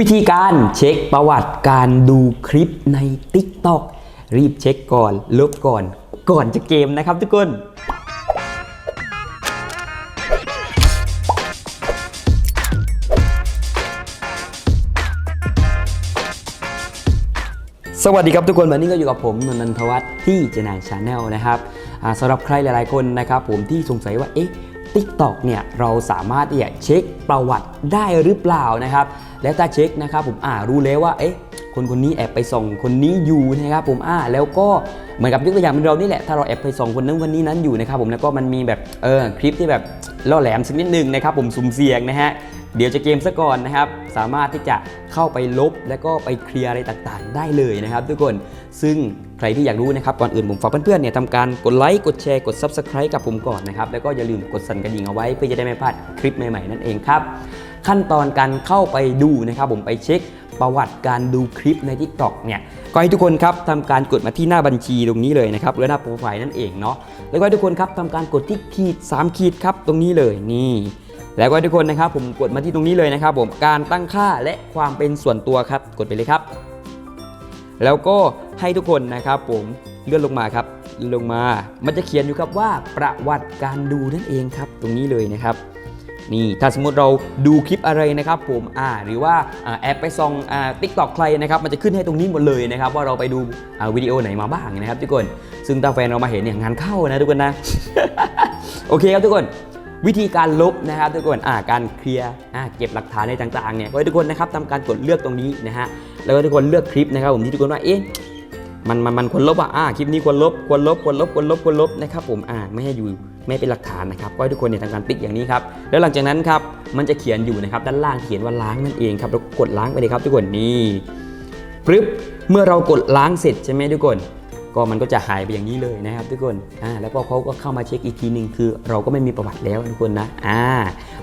วิธีการเช็คประวัติการดูคลิปใน TikTok รีบเช็คก่อน ลบก่อน ก่อนจะเกมนะครับทุกคน สวัสดีครับทุกคน วันนี้ก็อยู่กับผมนนทวัฒน์ที่เจนายชาแนลนะครับสำหรับใครหลายๆคนนะครับผมที่สงสัยว่าเอ๊ะ TikTok เนี่ยเราสามารถที่จะเช็คประวัติได้หรือเปล่านะครับ แล้วถ้าเช็คนะครับผมอ่ารู้แล้วว่าเอ๊ะคนคนนี้แอบไปส่งคนนี้อยู่นะครับผมอ่าแล้วก็เหมือนกับยกตัวอย่างเป็นเรานี่แหละถ้าเราแอบไปส่งคนนั้นคนนี้นั้นอยู่นะครับผมแล้วก็มันมีแบบเออคลิปที่แบบล่อแหลมสักนิดนึงนะครับผมสุ่มเสี่ยงนะฮะเดี๋ยวจะเกมซะก่อนนะครับ สามารถที่จะเข้าไปลบแล้วก็ไปเคลียร์อะไรต่างๆ ได้เลยนะครับ ทุกคนซึ่ง ใครที่อยากรู้นะครับก่อนอื่นผมฝากเพื่อนๆเนี่ยทำการกดไลค์กดแชร์กด Subscribe กับผมก่อนนะครับแล้วก็อย่าลืมกดสั่นกระดิ่งเอาไว้เพื่อจะได้ไม่พลาดคลิปใหม่ๆนั่นเองครับขั้นตอนการเข้าไปดูนะครับผมไปเช็คประวัติการดูคลิปใน TikTok เนี่ยก็ให้ทุกคนครับทำการกดมาที่หน้าบัญชีตรงนี้เลยนะครับหรือหน้าโปรไฟล์นั่นเองเนาะแล้วก็ให้ทุกคนครับทำการกดที่ขีด3ขีดครับตรงนี้เลยนี่แล้วก็ทุกคนนะครับผมกดมาที่ตรงนี้เลยนะครับ ผมการตั้งค่าและความเป็นส่วนตัวครับกดไปเลยครับ แล้วก็ ให้ทุกคนนะครับผมเลื่อนลงมาครับลงมา มันจะเขียนอยู่ครับว่าประวัติการดูนั่นเองครับ ตรงนี้เลยนะครับนี่ถ้าสมมติเราดูคลิปอะไรนะครับผมอ่าหรือว่าอแอบไปซองอ่าทิกตอกใครนะครับมันจะขึ้นให้ตรงนี้หมดเลยนะครับว่าเราไปดูอ่าวิดีโอไหนมาบ้างนะครับทุกคน ซึ่งถ้าแฟนเรามาเห็นเนี่ยงานเข้านะทุกคนนะ โอเคครับทุกคน วิธีการลบนะครับทุกคนอ่าการเคลียร์อ่าเก็บหลักฐานในต่างๆเนี่ยก็ทุกคนนะครับทำการกดเลือกตรงนี้นะฮะแล้วก็ทุกคนเลือกคลิปนะครับผมที่ทุกคนว่าเอ๊ะ มันมันมันควรลบอะอ่าคลิปนี้ควรลบควรลบควรลบควรลบควรลบนะครับผมอ่าไม่ให้อยู่ไม่เป็นหลักฐานนะครับก็ให้ทุกคนเนี่ยทำการติ๊กอย่างนี้ครับแล้วหลังจากนั้นครับมันจะเขียนอยู่นะครับด้านล่างเขียนว่าล้างนั่นเองครับแล้วก็กดล้างไปเลยครับทุกคนนี่ปึ๊บเมื่อเรากดล้างเสร็จใช่ไหมทุกคนก็มันก็จะหายไปอย่างนี้เลยนะครับทุกคนอ่าแล้วก็เขาก็เข้ามาเช็คอีกทีหนึ่งคือ เราก็ไม่มีประวัติแล้วทุกคนนะอ่า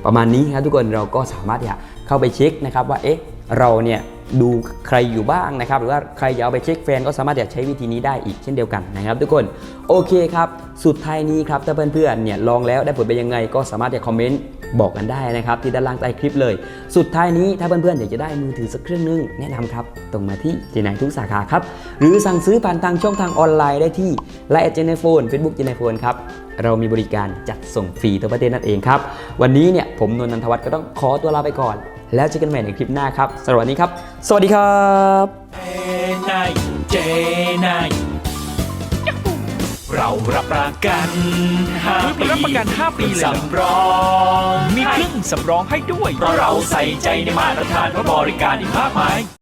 ประมาณนี้ครับทุกคนเราก็สามารถที่จะเข้าไปเช็คนะครับว่าเอ๊ะเราเนี่ย ดูใครอยู่บ้างนะครับ หรือว่าใครอยากเอาไปเช็คแฟนก็สามารถจะใช้วิธีนี้ได้อีกเช่นเดียวกันนะครับ ทุกคนโอเคครับ สุดท้ายนี้ครับถ้าเพื่อนๆเนี่ยลองแล้วได้ผลเป็นยังไงก็สามารถจะคอมเมนต์บอกกันได้นะครับ ที่ด้านล่างใต้คลิปเลย สุดท้ายนี้ถ้าเพื่อนๆอยากจะได้มือถือสักเครื่องนึงแนะนำครับตรงมาที่เจนายทุกสาขาครับหรือสั่งซื้อผ่านทางช่องทางออนไลน์ได้ที่ไลน์เจนายโฟนเฟซบุ๊กเจนายโฟนครับเรามีบริการจัดส่งฟรีทั่วประเทศนั่นเองครับวันนี้เนี่ยผมนนท์นันทวัฒน์ก็ต้องขอตัวลาไปก่อน แล้วเจอกันใหม่ในคลิปหน้าครับสำหรับวันนี้ครับ สวัสดีครับเจนายเจนายเรารับประกันห้าเฮ้ยมันรับประกันห้าปีเลยเหรอ สำรองมีเครื่องสำรองให้ด้วย เพราะเราใส่ใจในมาตรฐานและบริการอีกมากมาย